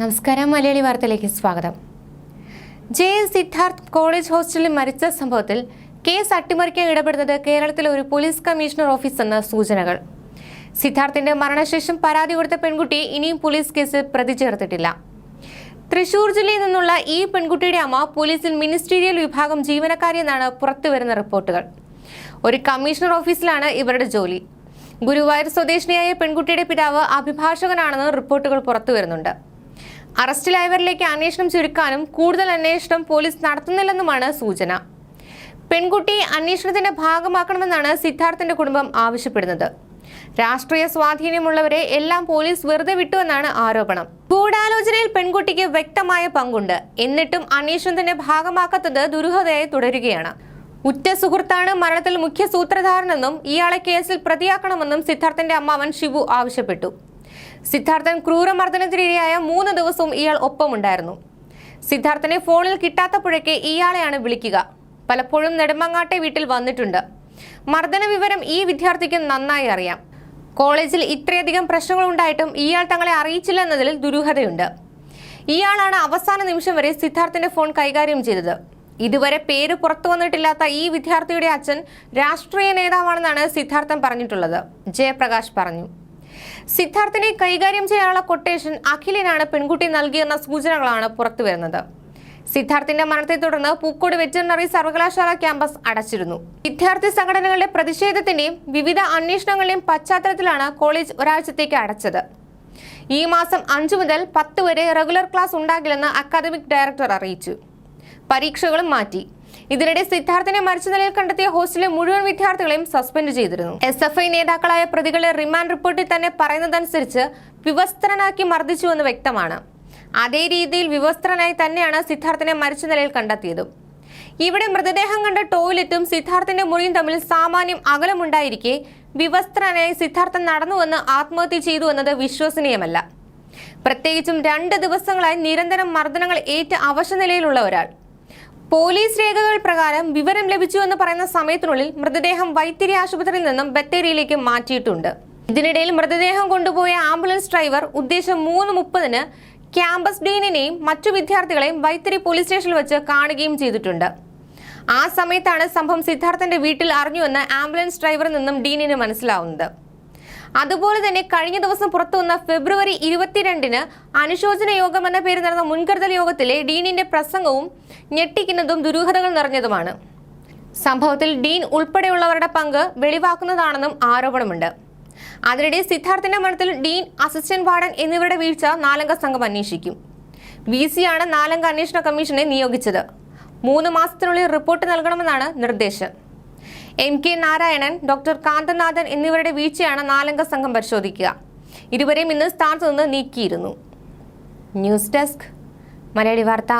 നമസ്കാരം മലയാളി വാർത്തയിലേക്ക് സ്വാഗതം. ജെ എൻ സിദ്ധാർത്ഥ് കോളേജ് ഹോസ്റ്റലിൽ മരിച്ച സംഭവത്തിൽ കേസ് അട്ടിമറിക്കാൻ ഇടപെടുന്നത് കേരളത്തിലെ ഒരു പോലീസ് കമ്മീഷണർ ഓഫീസ് എന്ന സൂചനകൾ. സിദ്ധാർത്ഥിന്റെ മരണശേഷം പരാതി കൊടുത്ത പെൺകുട്ടി ഇനിയും പോലീസ് കേസിൽ പ്രതി ചേർത്തിട്ടില്ല. തൃശൂർ ജില്ലയിൽ നിന്നുള്ള ഈ പെൺകുട്ടിയുടെ അമ്മ പോലീസിൽ മിനിസ്റ്റീരിയൽ വിഭാഗം ജീവനക്കാരിയെന്നാണ് പുറത്തുവരുന്ന റിപ്പോർട്ടുകൾ. ഒരു കമ്മീഷണർ ഓഫീസിലാണ് ഇവരുടെ ജോലി. ഗുരുവായൂർ സ്വദേശിനിയായ പെൺകുട്ടിയുടെ പിതാവ് അഭിഭാഷകനാണെന്ന് റിപ്പോർട്ടുകൾ പുറത്തുവരുന്നുണ്ട്. അറസ്റ്റിലായവരിലേക്ക് അന്വേഷണം ചുരുക്കാനും കൂടുതൽ അന്വേഷണം പോലീസ് നടത്തുന്നില്ലെന്നുമാണ് സൂചന. പെൺകുട്ടി അന്വേഷണത്തിന്റെ ഭാഗമാക്കണമെന്നാണ് സിദ്ധാർത്ഥന്റെ കുടുംബം ആവശ്യപ്പെടുന്നത്. രാഷ്ട്രീയ സ്വാധീനമുള്ളവരെ എല്ലാം പോലീസ് വെറുതെ വിട്ടുവെന്നാണ് ആരോപണം. ഗൂഢാലോചനയിൽ പെൺകുട്ടിക്ക് വ്യക്തമായ പങ്കുണ്ട്. എന്നിട്ടും അന്വേഷണത്തിന്റെ ഭാഗമാക്കാത്തത് ദുരൂഹതയായി തുടരുകയാണ്. ഉറ്റ സുഹൃത്താണ് മരണത്തിൽ മുഖ്യ സൂത്രധാരനെന്നും ഇയാളെ കേസിൽ പ്രതിയാക്കണമെന്നും സിദ്ധാർത്ഥന്റെ അമ്മാവൻ ഷിബു ആവശ്യപ്പെട്ടു. സിദ്ധാർത്ഥൻ ക്രൂരമർദ്ദനത്തിനിരയായ മൂന്ന് ദിവസവും ഇയാൾ ഒപ്പമുണ്ടായിരുന്നു. സിദ്ധാർത്ഥനെ ഫോണിൽ കിട്ടാത്തപ്പോഴേക്ക് ഇയാളെയാണ് വിളിക്കുക. പലപ്പോഴും നെടുമങ്ങാട്ടെ വീട്ടിൽ വന്നിട്ടുണ്ട്. മർദ്ദന വിവരം ഈ വിദ്യാർത്ഥിക്ക് നന്നായി അറിയാം. കോളേജിൽ ഇത്രയധികം പ്രശ്നങ്ങൾ ഉണ്ടായിട്ടും ഇയാൾ തങ്ങളെ അറിയിച്ചില്ല എന്നതിൽ ദുരൂഹതയുണ്ട്. ഇയാളാണ് അവസാന നിമിഷം വരെ സിദ്ധാർത്ഥന്റെ ഫോൺ കൈകാര്യം ചെയ്തത്. ഇതുവരെ പേര് പുറത്തു വന്നിട്ടില്ലാത്ത ഈ വിദ്യാർത്ഥിയുടെ അച്ഛൻ രാഷ്ട്രീയ നേതാവാണെന്നാണ് സിദ്ധാർത്ഥൻ പറഞ്ഞിട്ടുള്ളത്. ജയപ്രകാശ് പറഞ്ഞു. സിദ്ധാർത്ഥിനെ കൈകാര്യം ചെയ്യാനുള്ള കൊട്ടേഷൻ അഖിലിനാണ് പെൺകുട്ടി നൽകിയെന്ന സൂചനകളാണ് പുറത്തുവരുന്നത് സിദ്ധാർത്ഥിന്റെ മരണത്തെ തുടർന്ന് പൂക്കോട് വെറ്ററിനറി സർവകലാശാല ക്യാമ്പസ് അടച്ചിരുന്നു. വിദ്യാർത്ഥി സംഘടനകളുടെ പ്രതിഷേധത്തിന്റെയും വിവിധ അന്വേഷണങ്ങളുടെയും പശ്ചാത്തലത്തിലാണ് കോളേജ് ഒരാഴ്ചത്തേക്ക് അടച്ചത്. ഈ മാസം അഞ്ചു മുതൽ പത്ത് വരെ റെഗുലർ ക്ലാസ് ഉണ്ടാകില്ലെന്ന് അക്കാദമിക് ഡയറക്ടർ അറിയിച്ചു. പരീക്ഷകളും മാറ്റി. ഇതിനിടെ സിദ്ധാർത്ഥിനെ മരിച്ച നിലയിൽ കണ്ടെത്തിയ ഹോസ്റ്റലിലെ മുഴുവൻ വിദ്യാർത്ഥികളെയും സസ്പെൻഡ് ചെയ്തിരുന്നു. എസ് എഫ് ഐ നേതാക്കളായ പ്രതികളെ റിമാൻഡ് റിപ്പോർട്ടിൽ തന്നെ പറയുന്നതനുസരിച്ച് വിവസ്ത്രനാക്കി മർദ്ദിച്ചുവെന്ന് വ്യക്തമാണ്. അതേ രീതിയിൽ വിവസ്ത്രനായി തന്നെയാണ് സിദ്ധാർത്ഥിനെ മരിച്ച നിലയിൽ കണ്ടെത്തിയതും. ഇവിടെ മൃതദേഹം കണ്ട ടോയ്ലറ്റും സിദ്ധാർത്ഥിന്റെ മുറിയും തമ്മിൽ സാമാന്യം അകലമുണ്ടായിരിക്കെ വിവസ്ത്രനായി സിദ്ധാർത്ഥൻ നടന്നുവെന്ന് ആത്മഹത്യ ചെയ്തു എന്നത് വിശ്വസനീയമല്ല. പ്രത്യേകിച്ചും രണ്ട് ദിവസങ്ങളായി നിരന്തരം മർദ്ദനങ്ങൾ ഏറ്റ അവശനിലയിലുള്ള ഒരാൾ. പോലീസ് രേഖകൾ പ്രകാരം വിവരം ലഭിച്ചു എന്ന് പറയുന്ന സമയത്തിനുള്ളിൽ മൃതദേഹം വൈത്തിരി ആശുപത്രിയിൽ നിന്നും ബത്തേരിയിലേക്ക് മാറ്റിയിട്ടുണ്ട്. ഇതിനിടയിൽ മൃതദേഹം കൊണ്ടുപോയ ആംബുലൻസ് ഡ്രൈവർ ഉദ്ദേശം മൂന്ന് മുപ്പതിന് ക്യാമ്പസ് ഡീനിനെയും മറ്റു വിദ്യാർത്ഥികളെയും വൈത്തിരി പോലീസ് സ്റ്റേഷനിൽ വെച്ച് കാണുകയും ചെയ്തിട്ടുണ്ട്. ആ സമയത്താണ് സംഭവം സിദ്ധാർത്ഥന്റെ വീട്ടിൽ അറിഞ്ഞുവെന്ന് ആംബുലൻസ് ഡ്രൈവറിൽ നിന്നും ഡീനിന് മനസ്സിലാവുന്നത്. അതുപോലെ തന്നെ കഴിഞ്ഞ ദിവസം പുറത്തുവന്ന ഫെബ്രുവരി ഇരുപത്തിരണ്ടിന് അനുശോചന യോഗം എന്ന പേരിൽ നടന്ന മുൻകരുതൽ യോഗത്തിലെ ഡീനിന്റെ പ്രസംഗവും ഞെട്ടിക്കുന്നതും ദുരൂഹതകൾ നിറഞ്ഞതുമാണ്. സംഭവത്തിൽ ഡീൻ ഉൾപ്പെടെയുള്ളവരുടെ പങ്ക് വെളിവാക്കുന്നതാണെന്നും ആരോപണമുണ്ട്. അതിനിടെ സിദ്ധാർത്ഥിന്റെ മരണത്തിൽ ഡീൻ അസിസ്റ്റന്റ് വാർഡൻ എന്നിവരുടെ വീഴ്ച നാലംഗ സംഘം അന്വേഷിക്കും. വി സിയാണ് നാലംഗ അന്വേഷണ കമ്മീഷനെ നിയോഗിച്ചത്. മൂന്ന് മാസത്തിനുള്ളിൽ റിപ്പോർട്ട് നൽകണമെന്നാണ് നിർദ്ദേശം. M K Narayanan doctor Kanthanathan എന്നിവരുടെ വീഴ്ചയാണ് നാലംഗ സംഘം പരിശോധിക്കുക. ഇരുവരെയും ഇന്ന് സ്ഥാനത്ത് നിന്ന് നീക്കിയിരുന്നു. ന്യൂസ് ഡെസ്ക് മലയാളി വാർത്ത.